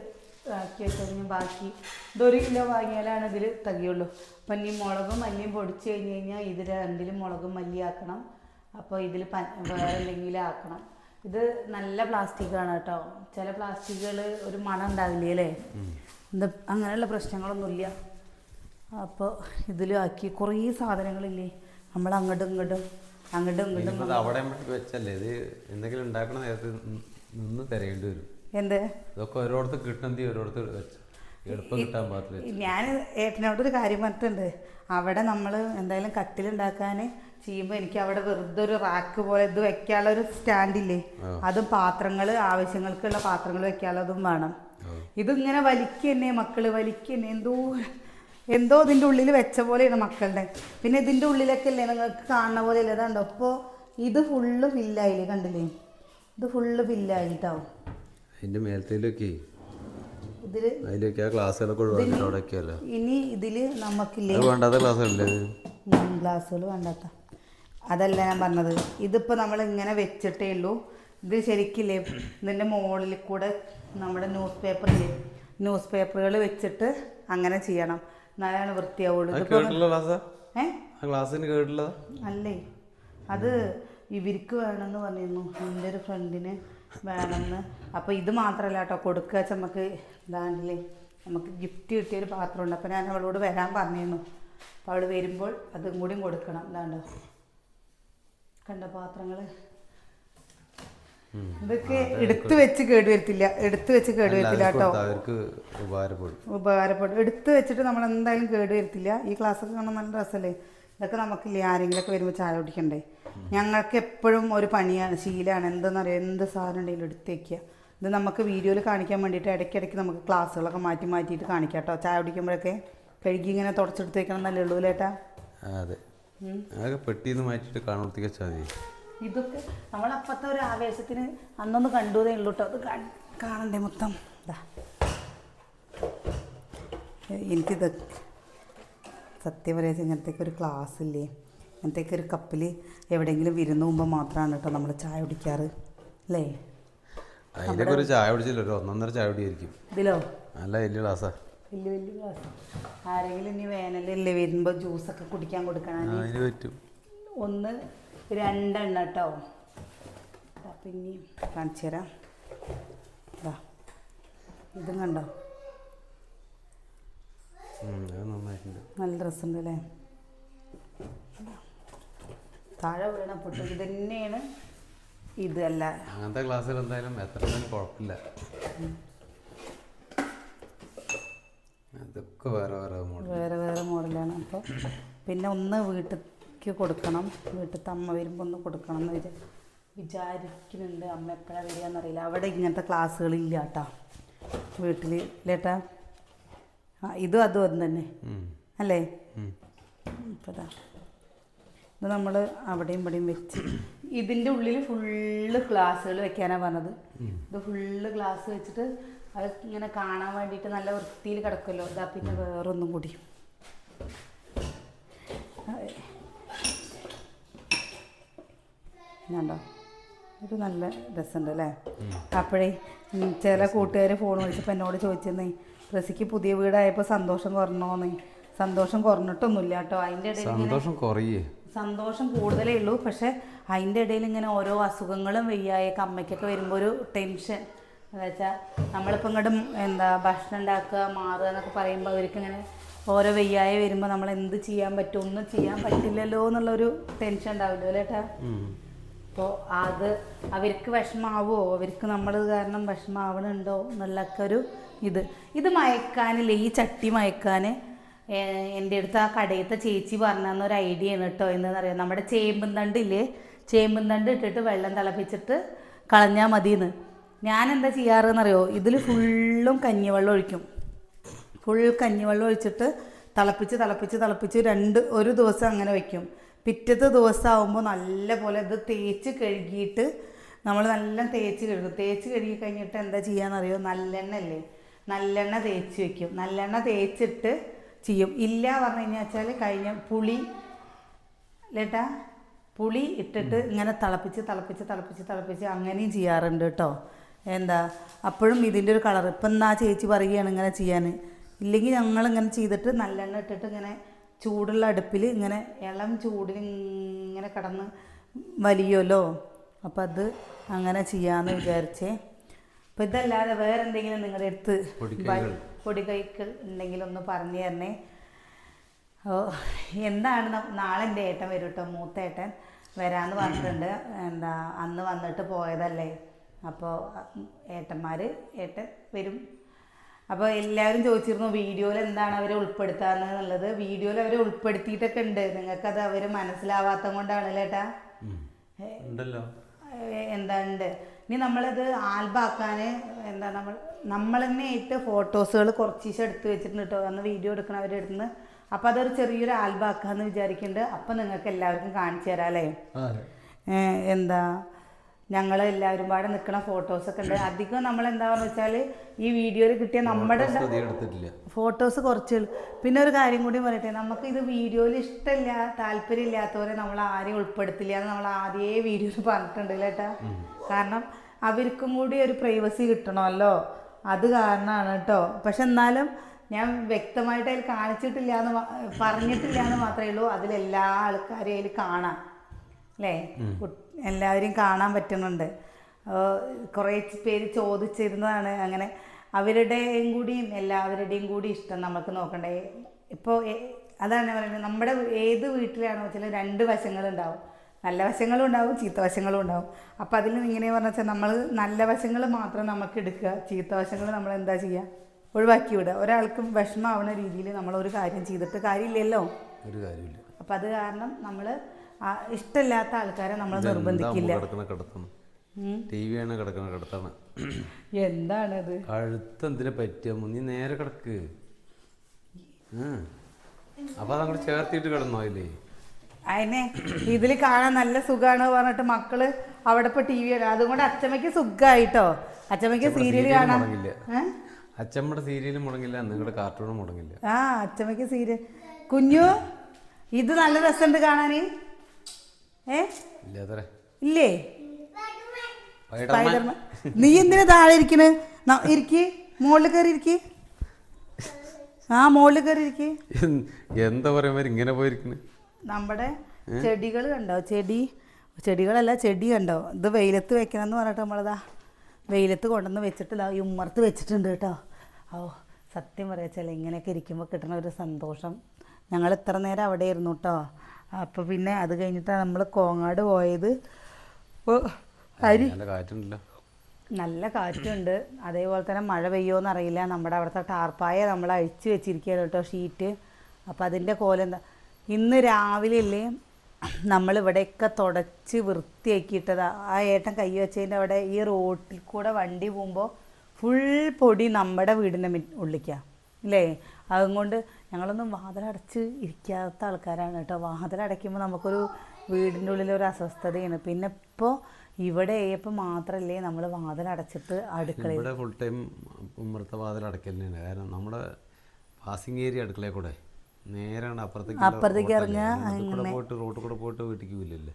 ആക്കി വെച്ചതിന് ബാക്കി ഇതൊരു കിലോ വാങ്ങിയാലാണ് ഇതിൽ തികയുള്ളൂ. അപ്പം ഇനി മുളകും മല്ലിയും പൊടിച്ച് കഴിഞ്ഞ് കഴിഞ്ഞാൽ ഇത് രണ്ടിലും മുളകും മല്ലി ആക്കണം അപ്പോൾ ഇതിൽ പ വേറെ എന്തെങ്കിലും ആക്കണം. ഇത് നല്ല പ്ലാസ്റ്റിക് ആണ് കേട്ടോ. ചില പ്ലാസ്റ്റിക്കുകൾ ഒരു മണം ഉണ്ടാവില്ലേ അല്ലേ? എന്താ അങ്ങനെയുള്ള പ്രശ്നങ്ങളൊന്നുമില്ല അപ്പോൾ ഇതിലും ആക്കി കുറേ സാധനങ്ങളില്ലേ? നമ്മൾ അങ്ങോട്ടും ഇങ്ങോട്ടും അങ്ങോട്ടും ഇങ്ങോട്ടും അവിടെ വെച്ചല്ലേ? ഇത് എന്തെങ്കിലും ഉണ്ടാക്കണ നേരത്തെ നിന്ന് തിരയേണ്ടി വരും. എന്ത്? ഇതൊക്കെ ഓരോരുത്തർ കിട്ടണ്ടി ഓരോരുത്തർ വെച്ചു. എളുപ്പം കിട്ടാൻ പാടില്ല ഞാൻ ഏട്ടനോടൊരു കാര്യം പറഞ്ഞിട്ടുണ്ട്. അവിടെ നമ്മൾ എന്തായാലും കട്ടിലുണ്ടാക്കാൻ ചെയ്യുമ്പോൾ എനിക്ക് അവിടെ വെറുതെ ഒരു റാക്ക് പോലെ ഇത് വെക്കാനുള്ള ഒരു സ്റ്റാൻഡില്ലേ അതും പാത്രങ്ങൾ ആവശ്യങ്ങൾക്കുള്ള പാത്രങ്ങൾ വെക്കാനുള്ളതും വേണം. ഇതിങ്ങനെ വലിക്കന്നെ മക്കൾ വലിക്കന്നെ എന്തോ എന്തോ ഇതിന്റെ ഉള്ളിൽ വെച്ച പോലെയാണ് മക്കളുടെ പിന്നെ ഇതിന്റെ ഉള്ളിലൊക്കെ അല്ലേ നിങ്ങൾക്ക് കാണുന്ന പോലെ അല്ലേ ഇതാണ്ടോ? അപ്പോൾ ഇത് ഫുള്ള് ഫില്ലായില്ലേ കണ്ടില്ലേ? ഇത് ഫുള്ള് ഫില്ലായിട്ടാവും അതിന്റെ മേലത്തേലൊക്കെ ഇതിൽ അതിലൊക്കെ ആ ക്ലാസ്സുകളൊക്കെ ഒഴിവാക്കിട്ട് അവിടെ ഒക്കെയല്ലോ ഇനി ഇതിൽ നമുക്കില്ലേ വേണ്ടാത്ത ഗ്ലാസ്സുകൾ വേണ്ടാത്ത. അതല്ല ഞാൻ പറഞ്ഞത്. ഇതിപ്പോൾ നമ്മൾ ഇങ്ങനെ വെച്ചിട്ടേ ഉള്ളൂ. ഇത് ശരിക്കില്ലേ? ഇതിന്റെ മുകളിൽ കൂടെ നമ്മുടെ ന്യൂസ് പേപ്പറില്ലേ ന്യൂസ് പേപ്പറുകൾ വെച്ചിട്ട് അങ്ങനെ ചെയ്യണം. എന്നാലാണ് വൃത്തിയാവുള്ളൂ. അല്ലേ? അത് ഇവർക്ക് വേണമെന്ന് പറഞ്ഞിരുന്നു. എന്റെ ഒരു ഫ്രണ്ടിന് വേണമെന്ന് അപ്പോൾ ഇത് മാത്രമല്ല കേട്ടോ. കൊടുക്കുക വെച്ചാൽ നമുക്ക് ഇതാണല്ലേ? നമുക്ക് ഗിഫ്റ്റ് കിട്ടിയൊരു പാത്രമുണ്ട്. അപ്പോൾ ഞാൻ അവളോട് വരാൻ പറഞ്ഞിരുന്നു. അപ്പോൾ അവൾ വരുമ്പോൾ അതും കൂടിയും കൊടുക്കണം. ഇതാണ്ടോ? കണ്ട പാത്രങ്ങൾ ഇതൊക്കെ എടുത്തു വെച്ച് കേടുവരുത്തില്ല എടുത്തു വെച്ച് കേടുവരുത്തില്ല കേട്ടോ. അവർക്ക് ഉപകാരപ്പെടും. ഉപകാരപ്പെടും. എടുത്ത് വെച്ചിട്ട് നമ്മൾ എന്തായാലും കേട് കേടുവരുത്തില്ല ഈ ക്ലാസ്സൊക്കെ കാണാൻ നല്ല രസമല്ലേ ഇതൊക്കെ നമുക്കില്ലേ ആരെങ്കിലുമൊക്കെ വരുമ്പോൾ ചായ കുടിക്കണ്ടേ? ഞങ്ങൾക്ക് എപ്പോഴും ഒരു പണിയാണ് ശീലമാണ് എന്തെന്നറിയാം? എന്ത് സാധനം ഉണ്ടെങ്കിലും എടുത്ത് വയ്ക്കുക ഇത് നമുക്ക് വീഡിയോയിൽ കാണിക്കാൻ വേണ്ടിയിട്ട് ഇടയ്ക്കിടയ്ക്ക് നമുക്ക് ക്ലാസ്സുകളൊക്കെ മാറ്റി മാറ്റിയിട്ട് കാണിക്കാം കേട്ടോ. ചായ കുടിക്കുമ്പോഴൊക്കെ കഴുകി ഇങ്ങനെ തുടച്ചെടുത്ത് നല്ല ഉള്ളൂലേട്ടാ ഉള്ളൂ അതെ. അതൊക്കെ പെട്ടിന്ന് മാറ്റിയിട്ട് കാണുമ്പത്തേക്ക് വെച്ചാൽ മതി ഇതൊക്കെ നമ്മളപ്പത്തെ ഒരു ആവേശത്തിന് അന്നൊന്ന് കണ്ടുതേ ഉള്ളൂ കേട്ടോ അത് കാണണ്ടേ മൊത്തം? ഇതാ എനിക്കിത് സത്യം പറയാ ഇങ്ങനത്തേക്ക് ഒരു ക്ലാസ് ഇല്ലേ? ഇങ്ങനത്തേക്ക് ഒരു കപ്പിൽ എവിടെയെങ്കിലും വിരുന്ന് പോകുമ്പോൾ മാത്രമാണ് കേട്ടോ നമ്മൾ ചായ കുടിക്കാറ്. അല്ലേ? അതിന്റെ ഒരു ചായ കുടിച്ചില്ല? ഒരു ഒന്നൊന്നര ചായ കുടിയായിരിക്കും. ഇതിലോ? നല്ല വലിയ ക്ലാസ്സാ വലിയ വലിയ ക്ലാസ് ആരെങ്കിലും ഇനി വേനലല്ലേ വരുമ്പോൾ ജ്യൂസൊക്കെ കുടിക്കാൻ കൊടുക്കണം. അതിന് പറ്റും. ഒന്ന് രണ്ടെണ്ണ കേട്ടോ പിന്നെ കാണിച്ചു തരാം ദാ. ഇതും കണ്ടോ? നല്ല ഡ്രസ്സുണ്ട് അല്ലേ? താഴെ വീണ പൊട്ടു ഇത് തന്നെയാണ്. ഇതല്ല അങ്ങനത്തെ ക്ലാസ്സിൽ എന്തായാലും എത്ര കുഴപ്പമില്ല. അതൊക്കെ വേറെ വേറെ മോഡൽ വേറെ വേറെ മോഡലാണ് അപ്പോൾ പിന്നെ ഒന്ന് വീട്ടിലേക്ക് കൊടുക്കണം. വീട്ടിലത്തെ അമ്മ വരുമ്പോൾ ഒന്ന് കൊടുക്കണം എന്ന് വിചാ വിചാരിക്കുന്നുണ്ട്. അമ്മ എപ്പോഴാണ് വരിക എന്നറിയില്ല അവിടെ ഇങ്ങനത്തെ ക്ലാസ്സുകളില്ല കേട്ടോ വീട്ടിൽ ഇല്ലേട്ടാ ആ ഇതും അതും അതും തന്നെ. അല്ലേ? ഇപ്പതാ ഇതാ നമ്മൾ അവിടെയും ഇവിടെയും വെച്ച് ഇതിന്റെ ഉള്ളിൽ ഫുള്ള് ഗ്ലാസ്സുകൾ വെക്കാനാണ് പറഞ്ഞത്. ഇത് ഫുള്ള് ക്ലാസ് വെച്ചിട്ട് അത് ഇങ്ങനെ കാണാൻ വേണ്ടിയിട്ട് നല്ല വൃത്തിയിൽ കിടക്കുമല്ലോ. ഇതാ പിന്നെ വേറൊന്നും കൂടി. ണ്ടോ ഇത് നല്ല രസമുണ്ട് അല്ലേ? അപ്പോഴേ ചില കൂട്ടുകാർ ഫോൺ വിളിച്ചപ്പോൾ എന്നോട് ചോദിച്ചെന്നേ റസിക്ക് പുതിയ വീടായപ്പോൾ സന്തോഷം കുറഞ്ഞോന്നേ. സന്തോഷം കുറഞ്ഞിട്ടൊന്നുമില്ല കേട്ടോ. അതിന്റെ ഇടയിൽ സന്തോഷം കുറയേ. സന്തോഷം കൂടുതലേ ഉള്ളൂ. പക്ഷെ അതിന്റെ ഇടയിൽ ഇങ്ങനെ ഓരോ അസുഖങ്ങളും വയ്യായൊക്കെ അമ്മയ്ക്കൊക്കെ വരുമ്പോൾ ഒരു ടെൻഷൻ എന്ന് വെച്ചാൽ നമ്മളിപ്പോൾ ഇങ്ങോട്ട് എന്താ ഭക്ഷണം ഉണ്ടാക്കുക മാറുക എന്നൊക്കെ പറയുമ്പോൾ അവർക്ക് ഇങ്ങനെ ഓരോ വെയ്യായ വരുമ്പോൾ നമ്മൾ എന്ത് ചെയ്യാൻ പറ്റും ഒന്നും ചെയ്യാൻ പറ്റില്ലല്ലോ എന്നുള്ളൊരു ടെൻഷൻ ഉണ്ടാവില്ലോ അല്ലേ ഏട്ടാ? അപ്പോൾ അത് അവർക്ക് വിഷമാവോ അവർക്ക് നമ്മൾ കാരണം വിഷമാവണുണ്ടോ എന്നുള്ളൊക്കെ ഒരു ഇത്. ഇത് മയക്കാനില്ലേ ഈ ചട്ടി മയക്കാൻ എന്റെ അടുത്ത് ആ കടയത്തെ ചേച്ചി പറഞ്ഞ ഒരു ഐഡിയ ആണ് കേട്ടോ എന്താണെന്നറിയാം നമ്മുടെ ചേമ്പും തണ്ടില്ലേ? ചേമ്പും തണ്ട് ഇട്ടിട്ട് വെള്ളം തിളപ്പിച്ചിട്ട് കളഞ്ഞാൽ മതിയെന്ന് ഞാൻ എന്താ ചെയ്യാറെന്നറിയോ? ഇതിൽ ഫുള്ളും കഞ്ഞിവെള്ളം ഒഴിക്കും. ഫുൾ കഞ്ഞിവെള്ളം ഒഴിച്ചിട്ട് തിളപ്പിച്ച് തിളപ്പിച്ച് തിളപ്പിച്ച് രണ്ട് ഒരു ദിവസം അങ്ങനെ വയ്ക്കും പിറ്റത്തെ ദിവസം ആകുമ്പോൾ നല്ല പോലെ ഇത് തേച്ച് കഴുകിയിട്ട് നമ്മൾ നല്ല തേച്ച് കഴുകും. തേച്ച് കഴുകി കഴിഞ്ഞിട്ട് എന്താ ചെയ്യാന്നറിയോ? നല്ലെണ്ണ അല്ലേ നല്ലെണ്ണ തേച്ച് വെക്കും. നല്ലെണ്ണ തേച്ചിട്ട് ചെയ്യും. ഇല്ല പറഞ്ഞു കഴിഞ്ഞാൽ വെച്ചാൽ കഴിഞ്ഞ പുളി ലേട്ടാ പുളി ഇട്ടിട്ട് ഇങ്ങനെ തിളപ്പിച്ച് തിളപ്പിച്ച് തിളപ്പിച്ച് തിളപ്പിച്ച് അങ്ങനെയും ചെയ്യാറുണ്ട് കേട്ടോ. എന്താ അപ്പോഴും ഇതിന്റെ ഒരു കളർ. ഇപ്പം എന്നാ ചേച്ചി പറയുകയാണ് ഇങ്ങനെ ചെയ്യാൻ. ഇല്ലെങ്കിൽ ഞങ്ങൾ ഇങ്ങനെ ചെയ്തിട്ട് നല്ലെണ്ണ ഇട്ടിട്ട് ഇങ്ങനെ ചൂടുള്ള അടുപ്പിൽ ഇങ്ങനെ ഇളം ചൂടിൽ ഇങ്ങനെ കിടന്ന് വലിയല്ലോ അപ്പം അത് അങ്ങനെ ചെയ്യാമെന്ന് വിചാരിച്ചേ. അപ്പം ഇതല്ലാതെ വേറെ എന്തെങ്കിലും നിങ്ങളുടെ അടുത്ത്. പൊടികൈകൾ ഉണ്ടെങ്കിൽ ഒന്ന് പറഞ്ഞു തരണേ. ഓ എന്താണ് നാളെ എന്റെ ഏട്ടൻ വരും കേട്ടോ മൂത്തേട്ടൻ വരാമെന്ന് പറഞ്ഞിട്ടുണ്ട്. എന്താ അന്ന് വന്നിട്ട് പോയതല്ലേ? അപ്പോൾ ഏട്ടന്മാർ ഏട്ടൻ വരും. അപ്പോൾ എല്ലാവരും ചോദിച്ചിരുന്നു വീഡിയോയിൽ എന്താണ് അവരെ ഉൾപ്പെടുത്താന്ന്? എന്നുള്ളത്. വീഡിയോയിൽ അവരെ ഉൾപ്പെടുത്തിയിട്ടൊക്കെ ഉണ്ട്. നിങ്ങൾക്കത് അവർ മനസ്സിലാവാത്ത കൊണ്ടാണ് ചേട്ടാ എന്താണ്ട് ഇനി നമ്മളത് ആൽബാക്കാൻ എന്താ നമ്മൾ നമ്മൾ തന്നെ ആയിട്ട് ഫോട്ടോസുകൾ കുറച്ചീശം എടുത്ത് വെച്ചിട്ടുണ്ട് കേട്ടോ. അന്ന് വീഡിയോ എടുക്കണവരുടെ അടുത്ത് അപ്പോൾ അതൊരു ചെറിയൊരു ആൽബാക്കാന്ന് വിചാരിക്കുന്നുണ്ട് അപ്പം നിങ്ങൾക്ക് എല്ലാവർക്കും കാണിച്ചു തരാം അല്ലേ? എന്താ? ഞങ്ങൾ എല്ലാവരും പാടെ നിൽക്കുന്ന ഫോട്ടോസ് ഒക്കെ ഉണ്ട്. അധികം നമ്മൾ എന്താണെന്ന് വെച്ചാൽ ഈ വീഡിയോയിൽ കിട്ടിയ നമ്മുടെ ഫോട്ടോസ് കുറച്ച് പിന്നെ ഒരു കാര്യം കൂടി പറയട്ടെ നമുക്ക് ഇത് വീഡിയോയിൽ ഇഷ്ടമില്ല താല്പര്യമില്ലാത്തവരെ നമ്മൾ ആരെയും ഉൾപ്പെടുത്തില്ല എന്ന് നമ്മൾ ആദ്യമേ വീഡിയോയിൽ പറഞ്ഞിട്ടുണ്ട് കേട്ടാ കാരണം അവർക്കും കൂടി ഒരു പ്രൈവസി കിട്ടണമല്ലോ. അത് കാരണമാണ് കേട്ടോ. പക്ഷെ എന്നാലും ഞാൻ വ്യക്തമായിട്ട് അതിൽ കാണിച്ചിട്ടില്ല എന്ന് പറഞ്ഞിട്ടില്ല എന്ന് മാത്രമേ ഉള്ളൂ. അതിലെല്ലാ ആൾക്കാരെയും അതിൽ കാണാം. അല്ലേ? എല്ലാവരെയും കാണാൻ പറ്റുന്നുണ്ട്. കുറേ പേര് ചോദിച്ചിരുന്നതാണ്. അങ്ങനെ അവരുടെയും കൂടിയും എല്ലാവരുടെയും കൂടി ഇഷ്ടം നമുക്ക് നോക്കണ്ടേ. ഇപ്പോൾ അതാണ് പറയുന്നത്. നമ്മുടെ ഏത് വീട്ടിലാണെന്ന് വെച്ചാൽ രണ്ട് വശങ്ങളുണ്ടാവും. നല്ല വശങ്ങളും ഉണ്ടാവും ചീത്ത വശങ്ങളും ഉണ്ടാവും. അപ്പോൾ അതിൽ ഇങ്ങനെ പറഞ്ഞാൽ വെച്ചാൽ നമ്മൾ നല്ല വശങ്ങൾ മാത്രം നമുക്ക് എടുക്കുക. ചീത്ത വശങ്ങൾ നമ്മൾ എന്താ ചെയ്യുക ഒഴിവാക്കി വിടുക ഒരാൾക്കും വിഷമാവുന്ന രീതിയിൽ നമ്മൾ ഒരു കാര്യം ചെയ്തിട്ട് കാര്യമില്ലല്ലോ. ഒരു കാര്യമില്ല അപ്പം അത് കാരണം നമ്മൾ ഇഷ്ടമില്ലാത്ത ആൾക്കാരെ നമ്മൾ നിർബന്ധിക്കില്ല. ടി വി ആണ് കിടക്കണ കിടത്താണ്. എന്താണത്? കഴുത്ത് എന്തിനെ പറ്റിയ നീ നേരെ കിടക്ക്. അപ്പൊ അതങ്ങോട്ട് ചേർത്തിട്ട് കിടന്നോ അതിലേ? അതിനെ ഇതിൽ കാണാൻ നല്ല സുഖമാണ് പറഞ്ഞിട്ട് മക്കൾ അവിടെ ഇപ്പൊ ടി വി അതുകൊണ്ട് അച്ഛമ്മയ്ക്ക് സുഖമായിട്ടോ അച്ഛമ്മയ്ക്ക് സീരിയൽ കാണാൻ. അച്ഛമ്മയുടെ സീരിയലും മുടങ്ങില്ല നിങ്ങളുടെ കാർട്ടൂണും മുടങ്ങില്ല. ആ അച്ഛമ്മയ്ക്ക് സീരിയൽ കുഞ്ഞു ഇത് നല്ല രസമുണ്ട് കാണാന്. ഏ? ഇല്ലേ? സ്പൈഡർമാൻ. നീ എന്തിനാ താഴെ ഇരിക്കണ്? ഇരിക്കി. മുകളിൽ കയറി ഇരിക്ക്. ആ മുകളിൽ കയറി ഇരിക്ക്. എന്താ പറയാ ഇങ്ങനെ പോയിരിക്കുന്നു നമ്മുടെ ചെടികൾ കണ്ടോ? ചെടി. ചെടികളല്ല ചെടി കണ്ടോ? ഇത് വെയിലത്ത് വെക്കണം എന്ന് പറഞ്ഞിട്ട് നമ്മളതാ വെയിലത്ത് കൊണ്ടുവന്ന് വെച്ചിട്ടില്ല. ഉമ്മർത്ത് വെച്ചിട്ടുണ്ട് കേട്ടോ. ഓ സത്യം പറയാച്ചാൽ ഇങ്ങനെയൊക്കെ ഇരിക്കുമ്പോൾ കിട്ടുന്ന ഒരു സന്തോഷം. ഞങ്ങൾ ഇത്ര നേരം അവിടെ ഇരുന്നു കേട്ടോ. അപ്പോൾ പിന്നെ അത് കഴിഞ്ഞിട്ടാണ് നമ്മൾ കോങ്ങാട് പോയത്. ഓ അരി. നല്ല കാറ്റുണ്ട്. അതേപോലെ തന്നെ മഴ പെയ്യുമോയെന്ന് അറിയില്ല. നമ്മുടെ അവിടുത്തെ ടാർപ്പായ നമ്മൾ അഴിച്ചു വെച്ചിരിക്കുകയാണ് കേട്ടോ ഷീറ്റ്. അപ്പോൾ അതിന്റെ കോലെന്താ? ഇന്ന് രാവിലെ അല്ലേ നമ്മൾ ഇവിടെയൊക്കെ തുടച്ച് വൃത്തിയാക്കിയിട്ടതാ. ആ ഏട്ടൻ കൈ വെച്ചതിന്റെ അവിടെ ഈ റോട്ടിൽ കൂടെ വണ്ടി പോകുമ്പോൾ ഫുൾ പൊടി നമ്മുടെ വീടിന്റെ ഉള്ളിക്കാം. ഉള്ളിക്കാണ് ഇല്ലേ? അതുകൊണ്ട് ഞങ്ങളൊന്നും വാതിലടച്ച് ഇരിക്കാത്ത ആൾക്കാരാണ് കേട്ടോ. വാതിലടയ്ക്കുമ്പോൾ നമുക്കൊരു വീടിന്റെ ഉള്ളിൽ ഒരു അസ്വസ്ഥതയാണ്. പിന്നെ ഇപ്പോൾ ഇവിടെ ഇപ്പോൾ മാത്രമല്ലേ നമ്മൾ വാതിലടച്ചിട്ട് അടുക്കളയിൽ ഇവിടെ ഫുൾ ടൈം ഇവിടുത്തെ വാതിൽ അടയ്ക്കൽ തന്നെയാണ് കാരണം നമ്മുടെ പാസിംഗ് ഏരിയ അടുക്കളയിൽ കൂടെ നേരാണ് അപ്പുറത്തേക്ക് അപ്പുറത്തേക്ക് ഇറങ്ങുക, പോയിട്ട് റോട്ടിൽ കൂടെ പോയിട്ട് വീട്ടിലേക്ക് പോയില്ലല്ലേ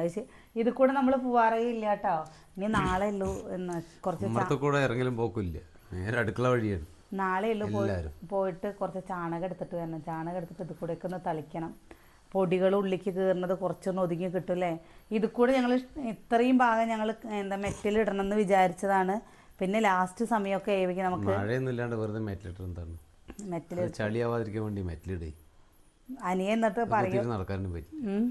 അത് ശരി. ഇത് കൂടെ നമ്മൾ പോവാറേ ഇല്ല കേട്ടോ. ഇനി നാളെ ഉള്ളൂ എന്ന് കുറച്ച് കൂടെ ഇറങ്ങലും പോക്കില്ല നേരെ അടുക്കള വഴിയാണ്. നാളെ ഉള്ളൂ പോയി പോയിട്ട് കുറച്ച് ചാണകം എടുത്തിട്ട് വരണം. ചാണകം എടുത്തിട്ട് ഇത് കൂടെയൊക്കെ ഒന്ന് തളിക്കണം. പൊടികൾ ഉള്ളിലേക്ക് കയറുന്നത് കുറച്ചൊന്ന് ഒതുങ്ങി കിട്ടും അല്ലേ? ഇത് കൂടെ ഞങ്ങൾ ഇത്രയും ഭാഗം ഞങ്ങൾ എന്താ മെറ്റലിടണം എന്ന് വിചാരിച്ചതാണ്. പിന്നെ ലാസ്റ്റ് സമയമൊക്കെ ആയിരിക്കും നമുക്ക് മഴയൊന്നും ഇല്ലാണ്ട് വെറുതെ മെറ്റലിട്ട് എന്താണ്? മെറ്റൽ ചളിയാവാതിരിക്കാൻ വേണ്ടി മെറ്റലിടേ അനിയ എന്നിട്ട് പറയും. നടക്കാനും പറ്റും ഉം.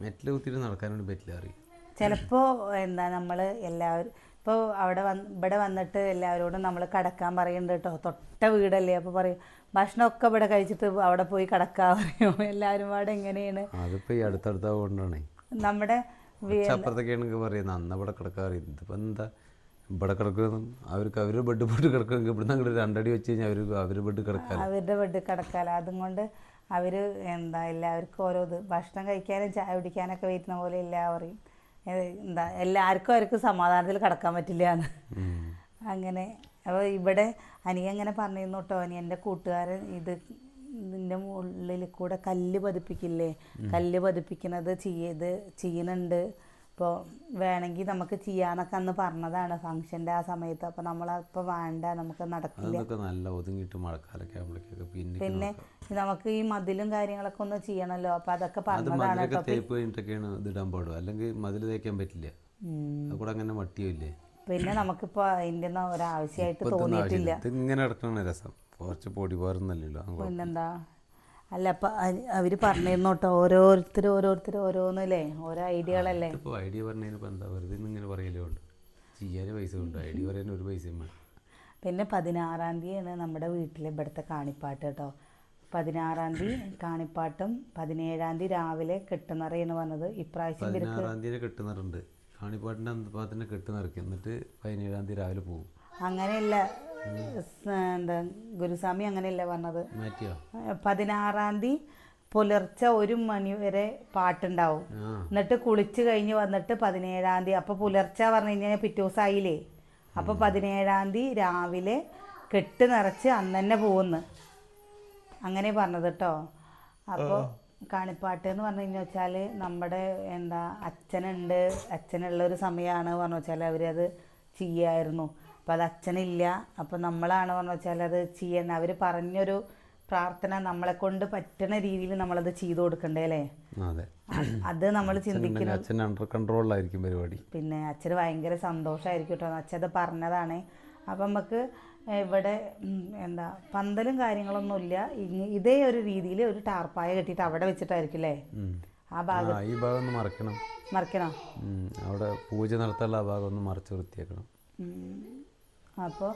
മെറ്റൽ കുത്തിയിട്ട് നടക്കാനും പറ്റില്ല അറിയും. ചിലപ്പോൾ എന്താ നമ്മൾ എല്ലാവരും ഇപ്പോൾ അവിടെ വന്ന് ഇവിടെ വന്നിട്ട് എല്ലാവരോടും നമ്മൾ കിടക്കാൻ പറയുന്നുണ്ട് കേട്ടോ തൊട്ട വീടല്ലേ അപ്പോൾ പറയും ഭക്ഷണമൊക്കെ ഇവിടെ കഴിച്ചിട്ട് അവിടെ പോയി കിടക്കാൻ പറയും. എല്ലാവരും അവിടെ എങ്ങനെയാണ്? അതിപ്പോൾ ഈ അടുത്തടുത്ത കൊണ്ടാണ് നമ്മുടെ അപ്പുറത്തൊക്കെയാണെങ്കിൽ പറയുന്നത് അന്ന് ഇവിടെ കിടക്കാൻ പറയും ഇതിപ്പോൾ എന്താ? ഇവിടെ കിടക്കുന്നു അവർക്ക് അവർ ബെഡ് പോയിട്ട് കിടക്കുമെങ്കിൽ ഇവിടുന്ന് അങ്ങോട്ട് രണ്ടടി വെച്ച് കഴിഞ്ഞാൽ അവർ അവർ ബെഡ് കിടക്കാൻ അവരുടെ ബെഡ് കിടക്കാല? അതും കൊണ്ട് അവർ എന്താ എല്ലാവർക്കും ഓരോ ഇത് ഭക്ഷണം കഴിക്കാനും ചായ കുടിക്കാനൊക്കെ വരുന്ന പോലെ എല്ലാം പറയും. എന്താ എല്ലാവർക്കും അവർക്ക് സമാധാനത്തിൽ കിടക്കാൻ പറ്റില്ല എന്ന് അങ്ങനെ അപ്പോൾ ഇവിടെ അനിയ അങ്ങനെ പറഞ്ഞിരുന്നു കേട്ടോ അനി എന്റെ കൂട്ടുകാരൻ ഇത് ഇതിന്റെ മുകളിൽ കൂടെ കല്ല് പതിപ്പിക്കില്ലേ? കല്ല് പതിപ്പിക്കണത് ചെയ്ത് ചെയ്യുന്നുണ്ട്. അപ്പോൾ വേണമെങ്കിൽ നമുക്ക് ചെയ്യാന്നൊക്കെ അന്ന് പറഞ്ഞതാണ് ഫംഗ്ഷന്റെ ആ സമയത്ത്. അപ്പോൾ നമ്മളപ്പോൾ വേണ്ട നമുക്ക് നടക്കില്ല. അതൊക്കെ നല്ല ഒതുങ്ങിയിട്ട് മഴക്കാലൊക്കെ ആകുമ്പോഴേക്കൊക്കെ പിന്നെ പിന്നെ നമുക്ക് ഈ മതിലും കാര്യങ്ങളൊക്കെ ഒന്ന് ചെയ്യണമല്ലോ അപ്പോൾ അതൊക്കെ അത് പറഞ്ഞതാണ് തേപ്പ് കഴിഞ്ഞിട്ടൊക്കെയാണ് ഇതിടാൻ പാടും അല്ലെങ്കിൽ മതിൽ തേക്കാൻ പറ്റില്ല. ഉം. അങ്ങനെ മട്ടിയില്ലേ പിന്നെ നമുക്കിപ്പോൾ അതിന്റെ ഒന്നും ഒരാവശ്യമായിട്ട് തോന്നിയിട്ടില്ല. ഇതിങ്ങനെ കിടക്കണ രസം. കുറച്ച് പൊടി പോരുന്നല്ലോ പിന്നെന്താ? അല്ല അപ്പം അവർ പറഞ്ഞിരുന്നു കേട്ടോ ഓരോരുത്തർ ഓരോരുത്തർ ഓരോന്നല്ലേ ഓരോ ഐഡിയകളല്ലേ? ഇപ്പോൾ ഐഡിയ പറഞ്ഞതിനിപ്പോൾ എന്താ വെറുതെ ഇങ്ങനെ പറയലേ ഉള്ളൂ. ചെയ്യാൻ പൈസ ഉണ്ട്? ഐഡിയ പറയാൻ ഒരു പൈസയും വേണം പിന്നെ പതിനാറാം തീയതിയാണ് നമ്മുടെ വീട്ടിലെ ഇവിടുത്തെ കാണിപ്പാട്ട് കേട്ടോ. പതിനാറാം തീയതി കാണിപ്പാട്ടും പതിനേഴാം തീയതി രാവിലെ കെട്ടുനിറയെന്ന് പറഞ്ഞത് ഇപ്രാവശ്യം പതിനാറാം തീയതി കെട്ടുന്നറുണ്ട് കാണിപ്പാട്ടിന്റെ എന്നിട്ട് പതിനേഴാം തീയതി രാവിലെ പോകും. അങ്ങനെയല്ല എന്താ ഗുരുസ്വാമി അങ്ങനെയല്ല പറഞ്ഞത്? പതിനാറാം തീയതി പുലർച്ചെ ഒരു മണി വരെ പാട്ടുണ്ടാവും. എന്നിട്ട് കുളിച്ച് കഴിഞ്ഞ് വന്നിട്ട് പതിനേഴാം തീയതി. അപ്പോൾ പുലർച്ചെ പറഞ്ഞു കഴിഞ്ഞാൽ പിറ്റേ ദിവസം ആയില്ലേ? അപ്പോൾ പതിനേഴാം തീയതി രാവിലെ കെട്ട് നിറച്ച് അന്ന് തന്നെ പോകുന്നു അങ്ങനെ പറഞ്ഞത് കേട്ടോ അപ്പോൾ കാണിപ്പാട്ട് എന്ന് പറഞ്ഞു കഴിഞ്ഞാൽ വെച്ചാൽ നമ്മുടെ എന്താ അച്ഛനുണ്ട്. അച്ഛനുള്ള ഒരു സമയമാണ് പറഞ്ഞു വെച്ചാൽ അവരത് ചെയ്യായിരുന്നു. അപ്പോൾ അത് അച്ഛനില്ല. അപ്പോൾ നമ്മളാണ് പറഞ്ഞു വെച്ചാൽ അത് ചെയ്യണം. അവർ പറഞ്ഞൊരു പ്രാർത്ഥന നമ്മളെ കൊണ്ട് പറ്റുന്ന രീതിയിൽ നമ്മളത് ചെയ്തു കൊടുക്കണ്ടേ അല്ലേ? അതെ. നമ്മൾ ചിന്തിക്കുന്നു ഉണ്ടെങ്കിൽ അച്ഛൻ അണ്ടർ കൺട്രോളിലായിരിക്കും പരിപാടി. പിന്നെ അച്ഛന് ഭയങ്കര സന്തോഷമായിരിക്കും കേട്ടോ. അച്ഛൻ അത് പറഞ്ഞതാണ്. അപ്പം നമുക്ക് ഇവിടെ എന്താ പന്തലും കാര്യങ്ങളൊന്നുമില്ല ഇങ്ങ- ഇതേ ഒരു രീതിയിൽ ഒരു ടാർപ്പായ കെട്ടിയിട്ട് അവിടെ വെച്ചിട്ടായിരിക്കും അല്ലേ. ആ ഭാഗം ഈ ഭാഗം ഒന്ന് മറക്കണം? മറക്കണം അവിടെ പൂജ നടത്താനുള്ള ആ ഭാഗം ഒന്ന് മറച്ച് വൃത്തിയാക്കണം. അപ്പോൾ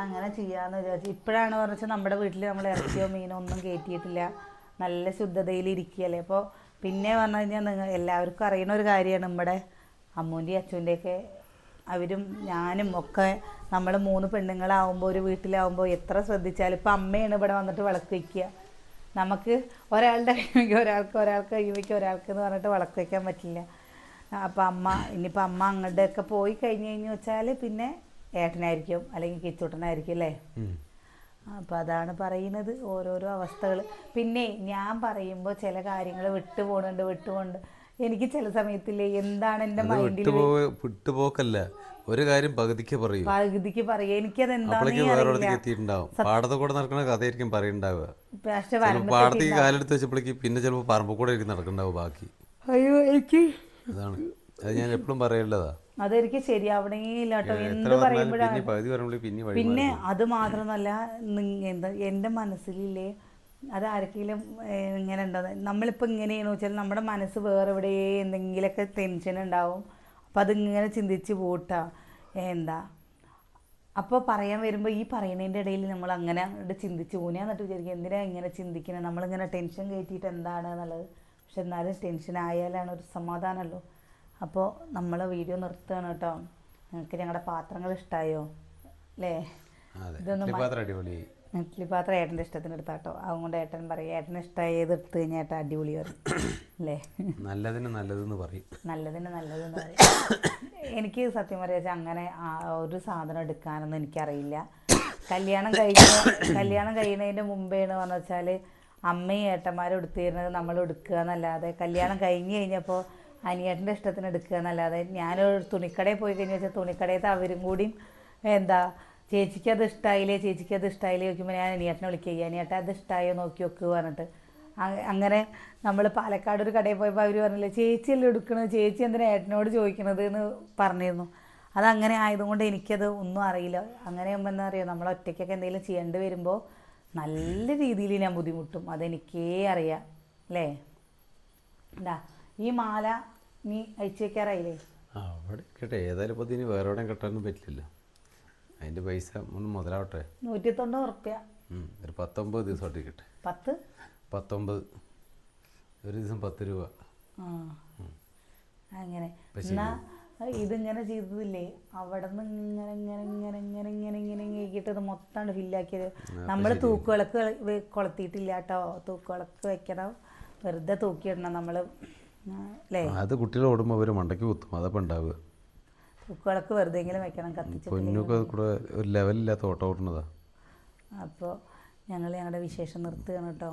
അങ്ങനെ ചെയ്യാമെന്ന് വിചാരിച്ചു. ഇപ്പോഴാണ് പറഞ്ഞാൽ നമ്മുടെ വീട്ടിൽ നമ്മൾ ഇറച്ചിയോ മീനോ ഒന്നും കയറ്റിയിട്ടില്ല നല്ല ശുദ്ധതയിൽ ഇരിക്കുകയല്ലേ. അപ്പോൾ പിന്നെ പറഞ്ഞു കഴിഞ്ഞാൽ നിങ്ങൾ എല്ലാവർക്കും അറിയുന്ന ഒരു കാര്യമാണ് നമ്മുടെ അമ്മൂന്റെയും അച്ഛന്റെയൊക്കെ അവരും ഞാനും ഒക്കെ നമ്മൾ മൂന്ന് പെണ്ണുങ്ങളാവുമ്പോൾ ഒരു വീട്ടിലാവുമ്പോൾ എത്ര ശ്രദ്ധിച്ചാലും ഇപ്പം അമ്മയാണ് ഇവിടെ വന്നിട്ട് വിളക്ക് വയ്ക്കുക നമുക്ക് ഒരാളുടെ കഴിയുമെങ്കിൽ ഒരാൾക്ക് ഒരാൾക്ക് കഴിയുമെങ്കിൽ ഒരാൾക്ക് എന്ന് പറഞ്ഞിട്ട് വിളക്ക് വയ്ക്കാൻ പറ്റില്ല. അപ്പം അമ്മ ഇനിയിപ്പോൾ അമ്മ അങ്ങോട്ടൊക്കെ പോയി കഴിഞ്ഞ് കഴിഞ്ഞ് വെച്ചാൽ പിന്നെ ഏട്ടനായിരിക്കും അല്ലെങ്കിൽ കിച്ചുട്ടനായിരിക്കും അല്ലേ. അപ്പം അതാണ് പറയുന്നത് ഓരോരോ അവസ്ഥകൾ പിന്നെ ഞാൻ പറയുമ്പോൾ ചില കാര്യങ്ങൾ വിട്ടു പോകുന്നുണ്ട് വിട്ടു പോകുന്നുണ്ട് എനിക്ക് ചില സമയത്തില്ലേ എന്താണ് എന്റെ മൈൻഡിൽ വിട്ടുപോ വിട്ടുപോക്കല്ല. ഒരു കാര്യം പകുതിക്ക് പറയും. പകുതിക്ക് പറയും. എനിക്കത് പാടത്തെ കൂടെ നടക്കുന്ന കഥയായിരിക്കും പറയുണ്ടാവുക. പാടത്തേക്ക് കാലെടുത്ത് വെച്ചപ്പോഴേക്ക് പിന്നെ ചിലപ്പോൾ പറമ്പ് കൂടെ ആയിരിക്കും നടക്കണ്ടാവും ബാക്കി. അയ്യോ എനിക്ക് അതാണ്. അത് ഞാൻ എപ്പോഴും പറയേണ്ടതാ. അതെനിക്ക് ശരിയാവണേയില്ല കേട്ടോ. എത്ര എന്ത് പറയുമ്പോഴാണ് പിന്നെ അത് മാത്രമല്ല എന്റെ എന്താ എന്റെ മനസ്സിലില്ലേ അത് ആരൊക്കെയും ഇങ്ങനെ ഉണ്ടോ? നമ്മളിപ്പോൾ ഇങ്ങനെയാണെന്ന് വെച്ചാൽ നമ്മുടെ മനസ്സ് വേറെ എവിടെ എന്തെങ്കിലുമൊക്കെ ടെൻഷൻ ഉണ്ടാവും. അപ്പോൾ അതിങ്ങനെ ചിന്തിച്ച് പോട്ടാ. എന്താ? അപ്പോൾ പറയാൻ വരുമ്പോൾ ഈ പറയുന്നതിന്റെ ഇടയിൽ നമ്മൾ അങ്ങനെ ചിന്തിച്ച് പോകുന്ന എന്നിട്ട് വിചാരിക്കും എന്തിനാ ഇങ്ങനെ ചിന്തിക്കുന്നത് നമ്മളിങ്ങനെ ടെൻഷൻ കയറ്റിയിട്ട് എന്താണ് എന്നുള്ളത്? പക്ഷെ എന്നാലും ടെൻഷൻ ആയാലാണ് ഒരു സമാധാനമല്ലോ. അപ്പോൾ നമ്മൾ വീഡിയോ നിർത്തുകയാണ് കേട്ടോ. നിങ്ങൾക്ക് ഞങ്ങളുടെ പാത്രങ്ങൾ ഇഷ്ടമായോ അല്ലേ? ഇതൊന്നും ഇഡ്ഡലി പാത്രം ഏട്ടന്റെ ഇഷ്ടത്തിന് എടുത്താ കേട്ടോ അതുകൊണ്ട് ഏട്ടൻ പറയും ഏട്ടൻ ഇഷ്ടമായി ഏത് എടുത്തു കഴിഞ്ഞാൽ ഏട്ടൻ അടിപൊളി പറയും. അല്ലേ? നല്ലതിന് നല്ലതെന്ന് പറയും. നല്ലതിന് നല്ലതെന്ന് പറയും. എനിക്ക് സത്യം പറയാ അങ്ങനെ ആ ഒരു സാധനം എടുക്കാനൊന്നും എനിക്കറിയില്ല. കല്യാണം കഴിഞ്ഞ കല്യാണം കഴിയുന്നതിന്റെ മുമ്പേന്ന് പറഞ്ഞു വെച്ചാൽ അമ്മയും ഏട്ടന്മാരും എടുത്തു തരുന്നത് നമ്മൾ എടുക്കുക എന്നല്ലാതെ കല്യാണം കഴിഞ്ഞ് കഴിഞ്ഞപ്പോൾ അനിയേട്ടന്റെ ഇഷ്ടത്തിന് എടുക്കുക എന്നല്ലാതെ ഞാനൊരു തുണിക്കടയിൽ പോയി കഴിഞ്ഞ് വെച്ചാൽ തുണിക്കടയത്തെ അവരും കൂടിയും എന്താ ചേച്ചിക്ക് അത് ഇഷ്ടമായില്ലേ ചേച്ചിക്ക് അത് ഇഷ്ടമായില്ലേ ചോദിക്കുമ്പോൾ ഞാൻ അനിയേട്ടനെ വിളിക്കുക അനിയേട്ടൻ അത് ഇഷ്ടമായോ നോക്കി വെക്കുക പറഞ്ഞിട്ട്. അങ്ങനെ നമ്മൾ പാലക്കാട് ഒരു കടയിൽ പോയപ്പോൾ അവർ പറഞ്ഞില്ലേ ചേച്ചിയല്ലേ എടുക്കണത്? ചേച്ചി എന്തിനാ ഏട്ടനോട് ചോദിക്കണത്? എന്ന് പറഞ്ഞിരുന്നു. അതങ്ങനെ ആയതുകൊണ്ട് എനിക്കത് ഒന്നും അറിയില്ല. അങ്ങനെ ആകുമ്പോൾ എന്താ അറിയുക നമ്മൾ ഒറ്റയ്ക്കൊക്കെ എന്തെങ്കിലും ചെയ്യേണ്ടി വരുമ്പോൾ നല്ല രീതിയിൽ ഞാൻ ബുദ്ധിമുട്ടും. അതെനിക്കേ അറിയാം. അല്ലേ? എന്താ? ഈ മാല നീ അയച്ചു വെക്കാറായില്ലേ? ആ അവിടെ കേട്ടെ. ഏതായാലും ഇപ്പോൾ ഇതിന് വേറെ എവിടെയും കെട്ടാനൊന്നും പറ്റില്ല അതിന്റെ പൈസ ഒന്ന് മുതലാവട്ടെ. നൂറ്റി തൊണ്ണൂറ് ഉറുപ്പ്യ ഒരു പത്തൊമ്പത് ദിവസം ഒട്ടിക്കട്ടെ പത്ത്? പത്തൊമ്പത്. ഒരു ദിവസം പത്ത് രൂപ. അങ്ങനെ. എന്നാ ഇതിങ്ങനെ ചെയ്തതില്ലേ? അവിടെ നിന്ന് ഇങ്ങനെ ഇങ്ങനെ ഇങ്ങനെ ഇങ്ങനെ ഇങ്ങനെ ഇങ്ങനെ ഇങ്ങനെ ഇത് മൊത്തം ഫില്ലാക്കിയത്. നമ്മൾ തൂക്കുവിളക്ക് കൊളുത്തിയിട്ടില്ല കേട്ടോ. തൂക്കുവിളക്ക് വെക്കണം. വെറുതെ തൂക്കിയിടണം നമ്മൾ അത് കുട്ടികൾ ഓടുമ്പോൾ അവർ മണ്ടയ്ക്ക് കുത്തും. അതപ്പോൾ ഉണ്ടാവുക തൂക്കുവിളക്ക് വെറുതെ എങ്കിലും വെക്കണം കത്തിച്ചിട്ട് പൊന്നൊക്കെ കൂടെ ഒരു ലെവലില്ലാത്ത ഓട്ടം ഓടുന്നതാണ് അപ്പോൾ ഞങ്ങൾ ഞങ്ങളുടെ വിശേഷം നിർത്തുകയാണ് കേട്ടോ